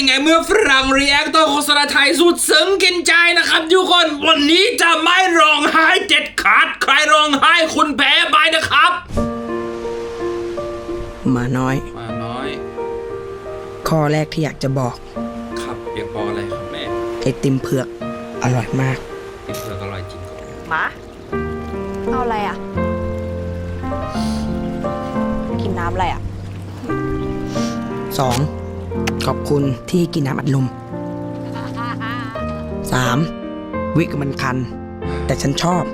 ยังไงเมื่อฝรั่งรีแอคต่อโฆษณาไทยสุดซึ้งกินใจนะครับทุกคน วันนี้จะไม่ร้องไห้เด็ดขาดใครร้องไห้คุณแพ้ไปนะครับหมาน้อย มาน้อย ข้อแรกที่อยากจะบอก ครับอยากบอกอะไรครับแม่ไอติมเผือก อร่อยมาก ติดเผือกอร่อยจริงก่อนหมา เอาอะไรอะ กินน้ำอะไรอะ 2. ขอบคุณที่กินน้ำอัดลม 3. วิกมันคัน แต่ฉันชอบ 4.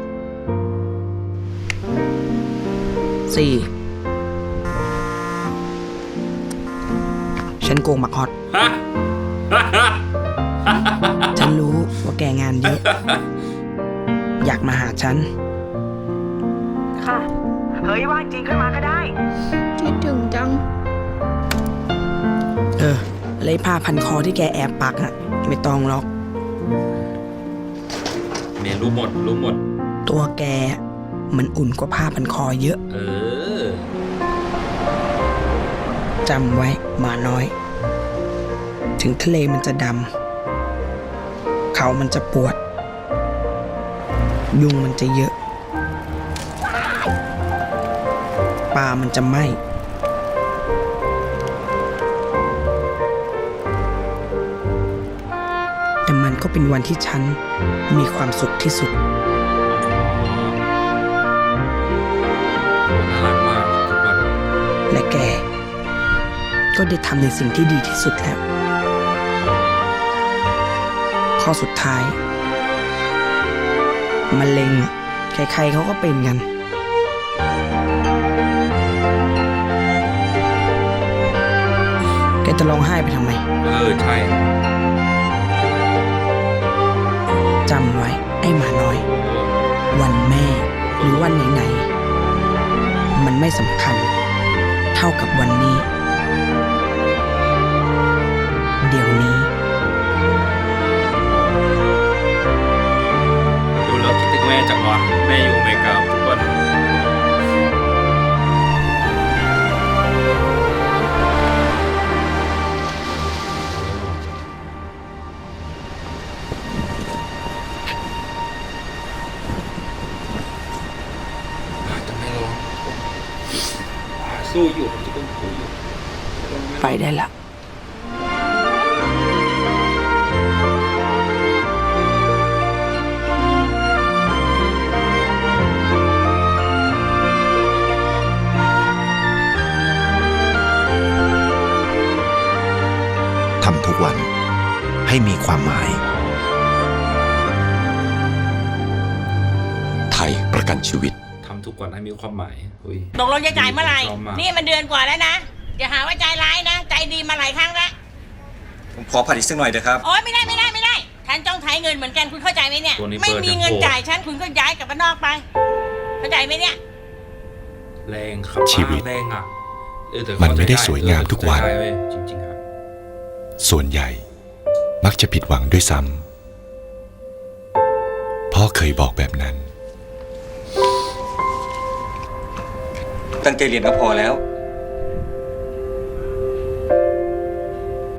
ฉันโกงหมักฮอตฮะฉันรู้ว่าแกงานเยอะ อยากมาหาฉัน ค่ะ เฮ้ยว่างจริงขึ้นมาก็ได้ เลยผ้าพันคอที่แกแอบปักอะไม่ต้องหรอกแม่รู้หมดรู้หมด ตัวแกมันอุ่นกว่าผ้าพันคอเยอะ เออ จำไว้หมาน้อย ถึงทะเลมันจะดำเขามันจะปวด ยุงมันจะเยอะ ปลามันจะไหม้ ก็เป็นวันที่ฉันมีความสุขที่สุด น่ารักมากทุกวันและแก ก็ได้ทำในสิ่งที่ดีที่สุดแล้ว ข้อสุดท้ายมะเร็งใครๆเขาก็เป็นกัน แกจะร้องไห้ไปทำไม เออ ใช่ จำไว้ไอ้หมาน้อย วันแม่หรือวันไหนๆมันไม่สำคัญ เท่ากับวันนี้ เดี๋ยวนี้ ดูแล้วคิดถึงแม่จังวะแม่อยู่อเมริกา สู้อยู่ผมจะต้องสู้อยู่ไปได้ละ ทำทุกวันให้มีความหมาย ไทยประกันชีวิต ทำทุกวันให้มีความหมายอุ้ย ตกลงจะจ่ายเมื่อไหร่ ชอบมาก นี่มันเดือนกว่าแล้วนะอย่าหาว่าใจร้ายนะ ใจดีมาหลายครั้งแล้ว ผมขอผัดอีกสักหน่อยเถอะครับ โอ๊ยไม่ได้ไม่ได้ไม่ได้ฉันต้องใช้เงินเหมือนกันคุณเข้าใจไหมเนี่ย ตัวนี้ไม่เปิดมียังเงินโหด จ่ายฉันคุณก็ย้ายกลับบ้านนอกไป เข้าใจไหมเนี่ย แรงครับชีวิตแรงอะเออแต่มันไม่ได้สวยงามทุกวันเออเข้าใจได้เว้ยจริงๆครับ ส่วนใหญ่ มักจะผิดหวังด้วยซ้ำพ่อเคยบอกแบบนั้น ตั้งใจเรียนก็พอแล้ว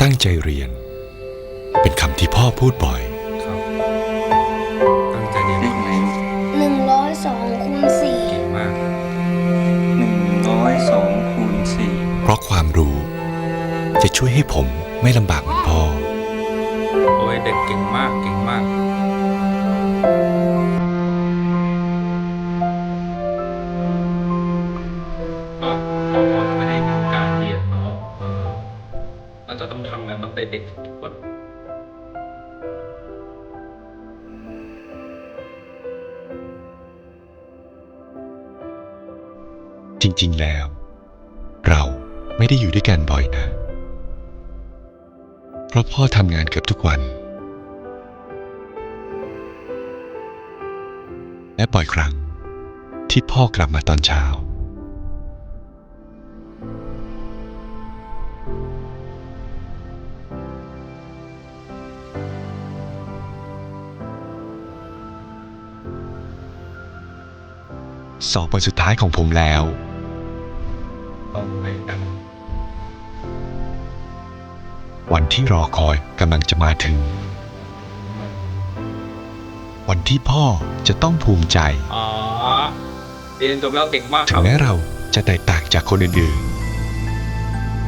ตั้งใจเรียน เป็นคำที่พ่อพูดบ่อย ครับตั้งใจเรียนมากหนึ่งร้อยสองคูณสี่เก่งมากหนึ่งร้อยสองคูณสี่เพราะความรู้ จะช่วยให้ผมไม่ลำบากเหมือนพ่อ โอ้ยเด็กเก่งมากเก่งมากก็ำงานตั้งแต่เด็กทุกคนจริงๆ แล้ว เราไม่ได้อยู่ด้วยกันบ่อยนะ เพราะพ่อทำงานเกือบทุกวัน และบ่อยครั้งที่พ่อกลับมาตอนเช้า สอบวันสุดท้ายของผมแล้วต้องไปกันวันที่รอคอยกำลังจะมาถึง วันที่พ่อจะต้องภูมิใจอ๋อเรียนจบแล้วเก่งมากคถึรังบแม้เราจะแตกต่างจากคนอื่น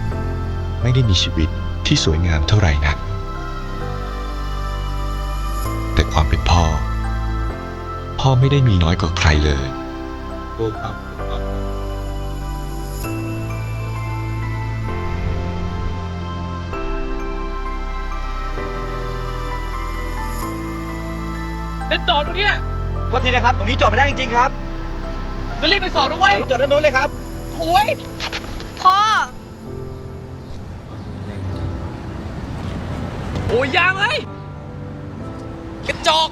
ๆ ไม่ได้มีชีวิตที่สวยงามเท่าไหร่นัก แต่ความเป็นพ่อ พ่อไม่ได้มีน้อยกว่าใครเลย ถูกครับถูกครับโทษทีนะครับ ตรงนี้จอดไม่ได้จริงๆครับจะรีบไปสอบด้วยจอดด้านโน้นเลยครับพ่อ โอ้ยยางเลยกระจอก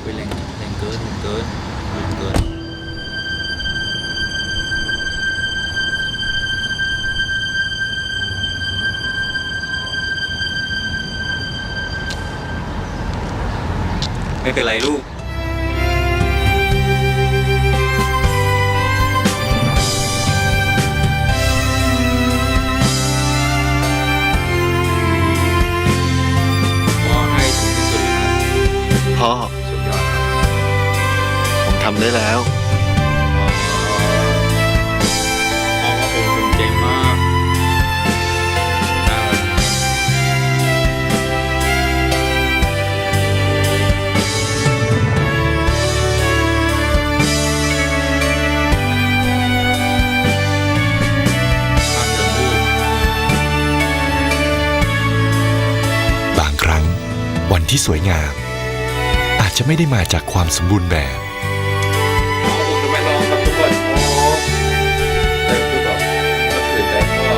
เฮ้ยแรงแรงเกินแรงเกิน ไม่เป็นไรลูกพ่อให้ถึงที่สุดเลยนะพ่อ สุดยอดครับ ผมทำได้แล้ว ที่สวยงาม อาจจะไม่ได้มาจากความสมบูรณ์แบบอ๋อผมจะไม่ลองครับทุกคนโอ้แต่คือแบบก็คือใจพ่อ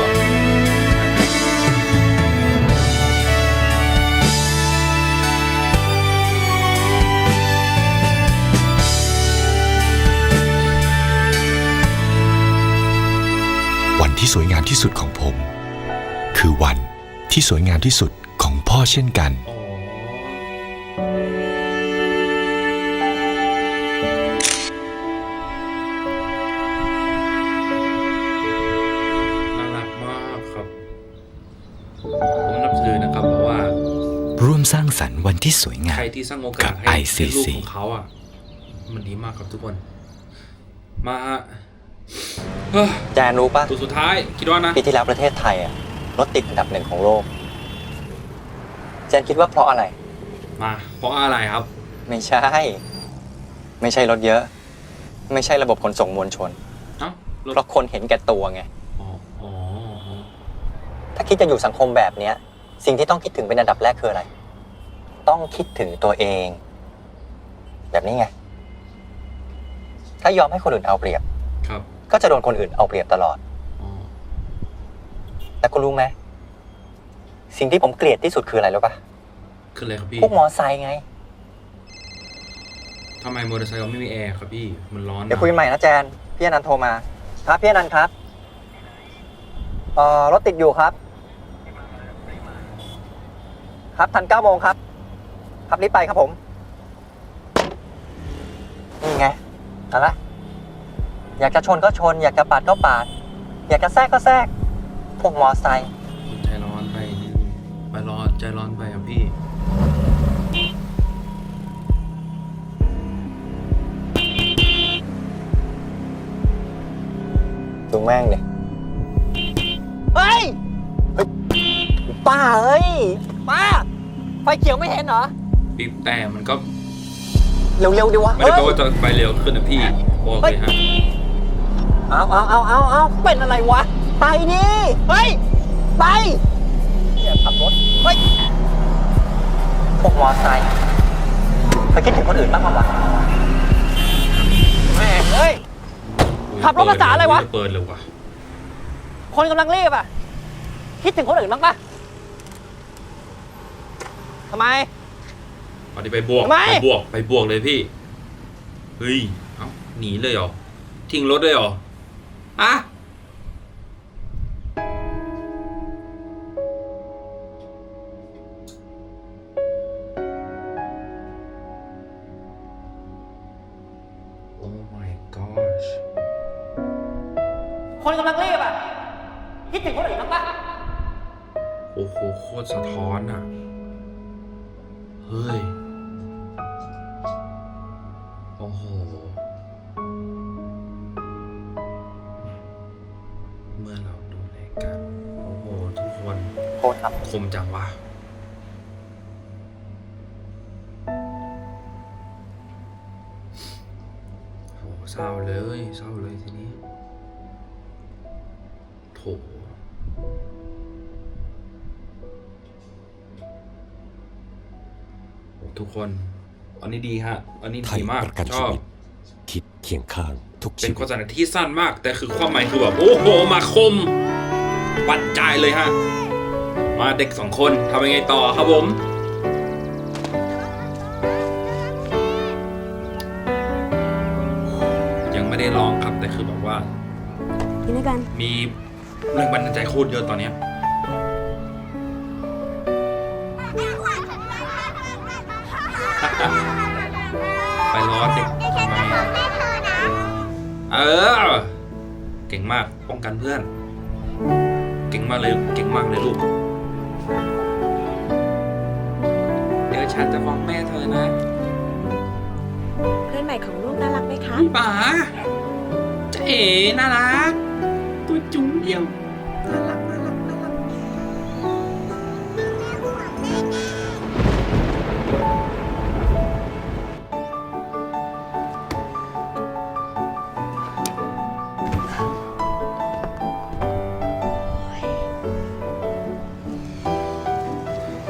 วันที่สวยงามที่สุดของผม คือวันที่สวยงามที่สุดของพ่อเช่นกันอ๋อ มสร้างสรรค์วันที่สวยงาใครมที่สร้างโอกากัสบให้ ICC ให้ลูกของเขาอะ มันดีมากครับทุกคน มาฮะเฮ้ยแจนรู้ปะตัวสุดท้าย คิดว่านะ ปีที่แล้วประเทศไทยอะรถติดอันดับหนึ่งของโลก แจนคิดว่าเพราะอะไร มา เพราะอะไรครับ ไม่ใช่ ไม่ใช่รถเยอะ ไม่ใช่ระบบขนส่งมวลชน เอ้าเพราะคนเห็นแก่ตัวไง อ๋ออ๋ออ๋อถ้าคิดจะอยู่สังคมแบบเนี้ย สิ่งที่ต้องคิดถึงเป็นอันดับแรกคืออะไร ต้องคิดถึงตัวเอง แบบนี้ไง ถ้ายอมให้คนอื่นเอาเปรียบ ครับ ก็จะโดนคนอื่นเอาเปรียบตลอด อ๋อแต่คุณรู้ไหมสิ่งที่ผมเกลียดที่สุดคืออะไรรู้ปะคืออะไรครับพี่พวกมอไซค์ไง ทำไมมอเตอร์ไซค์เราไม่มีแอร์ครับพี่ มันร้อนนะเดี๋ยวคุยใหม่นะแจน พี่อนันต์โทรมา ครับพี่อนันต์ครับเอ่อรถติดอยู่ครับ ครับทันเก้าโมงครับ ครับรีบไปครับผม นี่ไงเอาละอยากจะชนก็ชน อยากจะปาดก็ปาด อยากจะแทรกก็แทรก พวกมอไซค์ใจร้อนไปนิดนึงไปร้อนใจร้อนไปครับพี่ ดูแม่งเลยเฮ้ยเฮ้ย ป้าเอ้ย ป้า ไฟเขียวไม่เห็นเหรอ ปีบแต่มันก็เร็วๆดิวะไม่ได้แปลเฮ้ยว่าจะไปเร็วขึ้นนะพี่บอกเลยฮะเอาเอาเอาเอาเอาเป็นอะไรวะ ไปนี่เฮ้ย ไปอย่าขับรถ เฮ้ย พวกมอไซค์ไปคิดถึงคนอื่นบ้างมั้วะแม่งเฮ้ย ขับรถภาษาอะไรวะ เปิดเลยว่ะคนกำลังรีบอะ คิดถึงคนอื่นบ้างปะทำไม ปฏิไปบวกทำไมไปบวกไปบวกเลยพี่ เฮ้ย เอ้าหนีเลยเหรอ ทิ้งรถเลยเหรออะโอ้ my gosh คนกำลังรีบอะ คิดถึงคนอื่นบ้างปะโอ้โหโคตรสะท้อนอะ เฮ้ย คตรครับคมจังวะโหเศร้าเลยเศร้าเลยทีนี้โถทุกคน อันนี้ดีฮะ อันนี้ไทดียมากประกันชชีอบวิตคิดเคียงข้างทุกเป็ชีนวิโฆตษณาที่สั้นมาก แต่คือความหมายคือแบบโอ้โห มาคมปัดใจายเลยฮะ มาเด็กสองคนทำยังไงต่อครับผม ยังไม่ได้ร้องครับแต่คือแบบว่า กินด้วยกัน มีแรงบันดาลใจโคตรเยอะตอนเนี้ยไปล้อเด็กทำไมเออ เก่งมากป้องกันเพื่อน เก่งมากเลย เก่งมากเลยลูก ฉันจะฟ้องแม่เธอนะเพื่อนใหม่ของลูกน่ารักไหมคะป๋าเจ๊เอ๋น่ารัก ตัวจุ๋มเดียว น่ารักน่ารักน่ารัก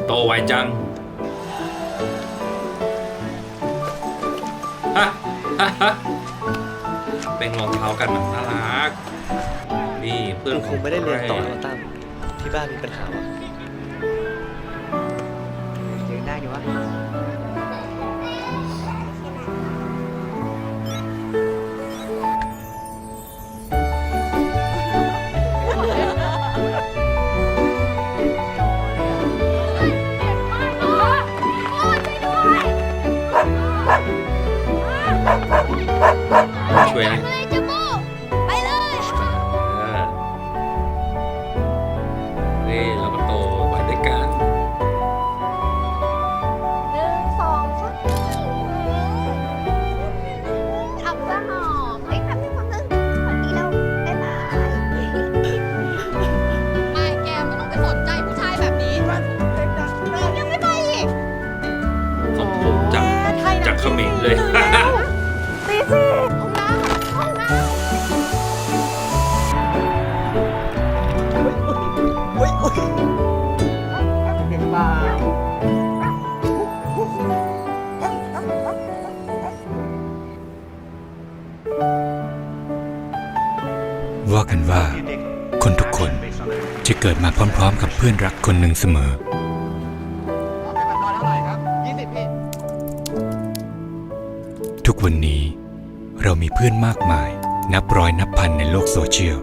โตไวจัง เป็นรองเท้ากันมันน่ารัก นี่เพื่อนคของงไม่ได้เรียนต่อแแล้วตั้มที่บ้านมีปัญหาวะเจอได้อยู่วะช่วยนะ พร้อมๆ กับเพื่อนรักคนหนึ่งเสมอ ทุกวันนี้เรามีเพื่อนมากมาย นับร้อยนับพันในโลกโซเชียล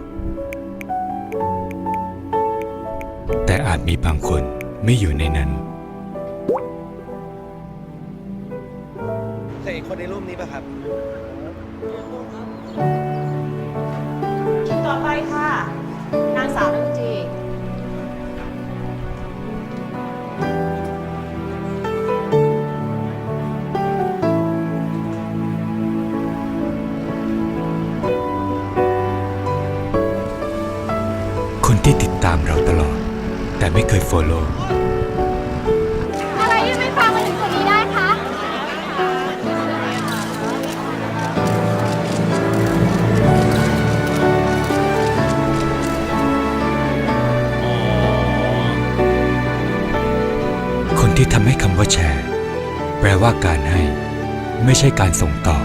แต่อาจมีบางคนไม่อยู่ในนั้นเคยคนในรูปนี้ป่ะครับต่อไปค่ะ นางสาว ที่ติดตามเราตลอด แต่ไม่เคย follow อะไรที่ไม่ฟังมาถึงคนนี้ได้คะ คนที่ทำให้คำว่าแชร์ แปลว่าการให้ ไม่ใช่การส่งต่อ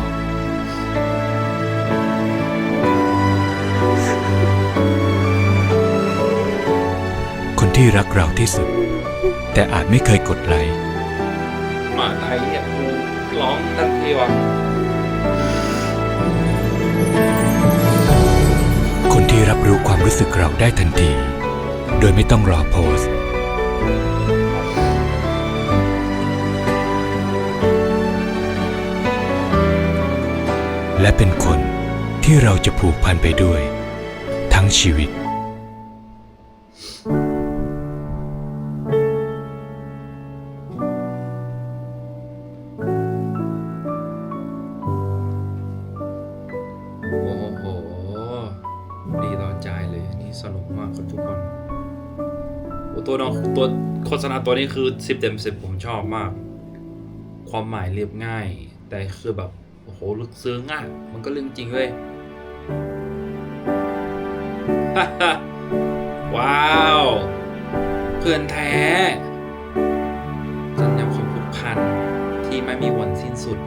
ที่รักเราที่สุด แต่อาจไม่เคยกดไลค์มาไทยเนี่ยกูร้องทันทีว่ะคนที่รับรู้ความรู้สึกเราได้ทันที โดยไม่ต้องรอโพสต์และเป็นคนที่เราจะผูกพันไปด้วย ทั้งชีวิต ฆษณาตัวนี้คือสิบเต็มสิบผมชอบมาก ความหมายเรียบง่าย แต่คือแบบ โอ้โห ลึกซึ้งอะ มันก็เรื่องจริงเว้ยว้าว เพื่อนแท้สัญญาความผูกพันที่ไม่มีวันสิ้นสุด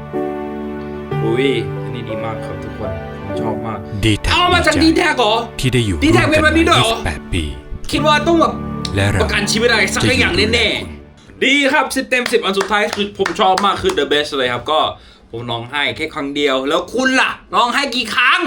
อุ้ยอันนี้ดีมากครับทุกคน ผมชอบมาก ดีแท็กเอามาจากดีแท็กเหรอ ที่ได้อยู่ดีแท็กเป็นแบบนี้ด้วยเหรอ28ปี คิดว่าต้องแบบ และเราประกันชีวิตอะไรสักอย่างแน่ๆดีครับสิบเต็มสิบอันสุดท้ายคือผมชอบมากคือ the best เลยครับก็ผมร้องไห้แค่ครั้งเดียว แล้วคุณล่ะร้องไห้กี่ครั้ง